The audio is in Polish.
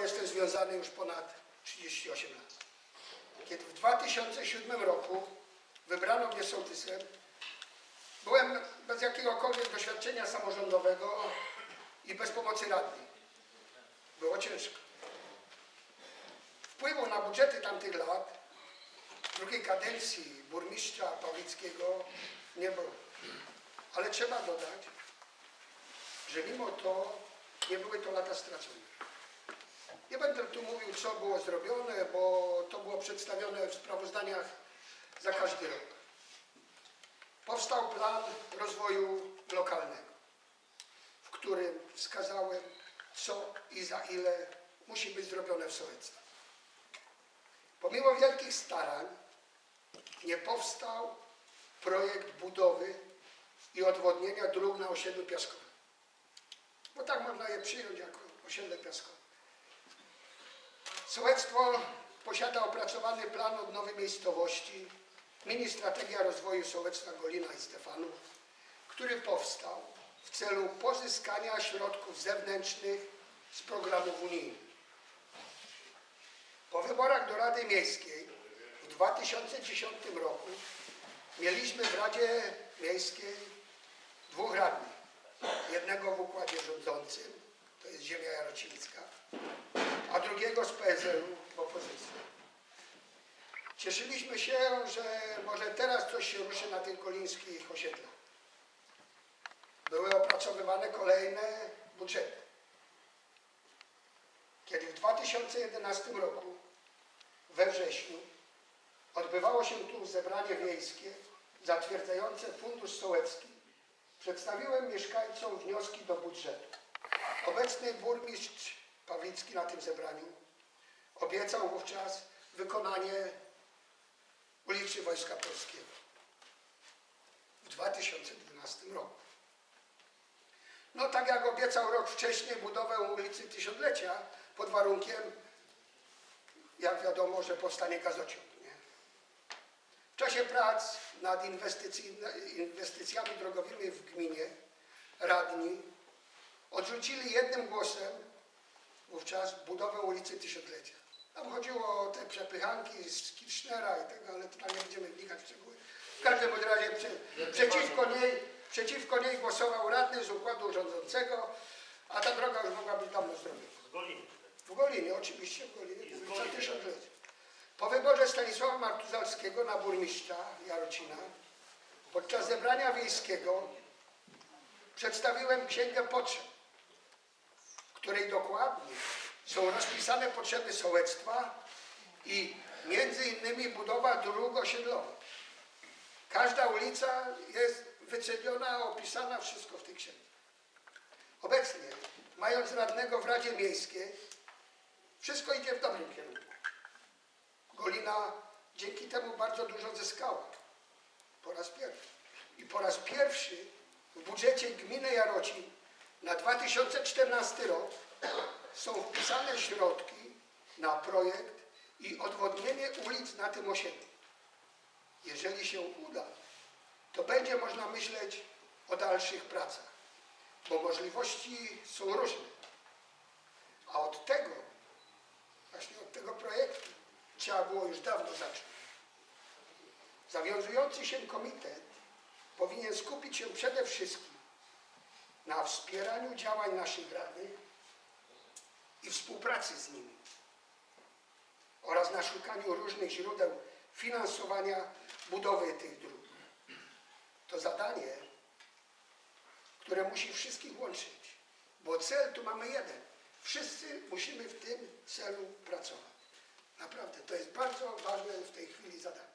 jestem związany już ponad 38 lat. Kiedy w 2007 roku wybrano mnie sołtysem, byłem bez jakiegokolwiek doświadczenia samorządowego i bez pomocy radnych. Było ciężko. Wpływu na budżety tamtych lat drugiej kadencji burmistrza Pawlickiego nie było. Ale trzeba dodać, że mimo to nie były to lata stracone. Nie będę tu mówił, co było zrobione, bo to było przedstawione w sprawozdaniach za każdy rok. Powstał plan rozwoju lokalnego, w którym wskazałem, co i za ile musi być zrobione w sołectwie. Pomimo wielkich starań nie powstał projekt budowy i odwodnienia dróg na osiedlu piaskowym. Bo tak można je przyjąć jako osiedle piaskowe. Sołectwo posiada opracowany plan odnowy miejscowości, mini strategia rozwoju sołectwa Golina i Stefanów, który powstał w celu pozyskania środków zewnętrznych z programów unijnych. Po wyborach do Rady Miejskiej w 2010 roku mieliśmy w Radzie Miejskiej dwóch radnych. Jednego w układzie rządzącym, to jest ziemia jarocińska, a drugiego z PSL-u w opozycji. Cieszyliśmy się, że może teraz coś się ruszy na tych kolińskich osiedlach. Były opracowywane kolejne budżety. Kiedy w 2011 roku, we wrześniu, odbywało się tu zebranie wiejskie zatwierdzające fundusz sołecki, przedstawiłem mieszkańcom wnioski do budżetu. Obecny burmistrz Pawlicki na tym zebraniu obiecał wówczas wykonanie ulicy Wojska Polskiego w 2012 roku. No tak jak obiecał rok wcześniej budowę ulicy Tysiąclecia pod warunkiem, jak wiadomo, że powstanie gazociąg. Nie? W czasie prac nad inwestycjami drogowymi w gminie radni odrzucili jednym głosem wówczas budowę ulicy Tysiąclecia. Tam chodziło o te przepychanki z Kirchnera i tego, ale to tam nie będziemy wnikać w szczegóły. W każdym bądź razie prze, przeciwko, niej, przeciwko niej głosował radny z układu rządzącego, a ta droga już mogła być dawno zrobiona. Z Goliny. W Golinie, oczywiście w Golinie. Po wyborze Stanisława Martuzalskiego na burmistrza Jarocina podczas zebrania wiejskiego przedstawiłem księgę potrzeb, w której dokładnie są rozpisane potrzeby sołectwa i między innymi budowa dróg osiedlowych. Każda ulica jest wyceniona, opisana, wszystko w tej księdze. Obecnie, mając radnego w Radzie Miejskiej, wszystko idzie w dobrym kierunku. Golina dzięki temu bardzo dużo zyskała. Po raz pierwszy. I po raz pierwszy w budżecie gminy Jarocin na 2014 rok są wpisane środki na projekt i odwodnienie ulic na tym osiedlu. Jeżeli się uda, to będzie można myśleć o dalszych pracach, bo możliwości są różne. A od tego, właśnie od tego projektu trzeba było już dawno zacząć. Zawiązujący się komitet powinien skupić się przede wszystkim na wspieraniu działań naszych radnych i współpracy z nimi oraz na szukaniu różnych źródeł finansowania budowy tych dróg. To zadanie, które musi wszystkich łączyć, bo cel tu mamy jeden. Wszyscy musimy w tym celu pracować. Naprawdę, to jest bardzo ważne w tej chwili zadanie.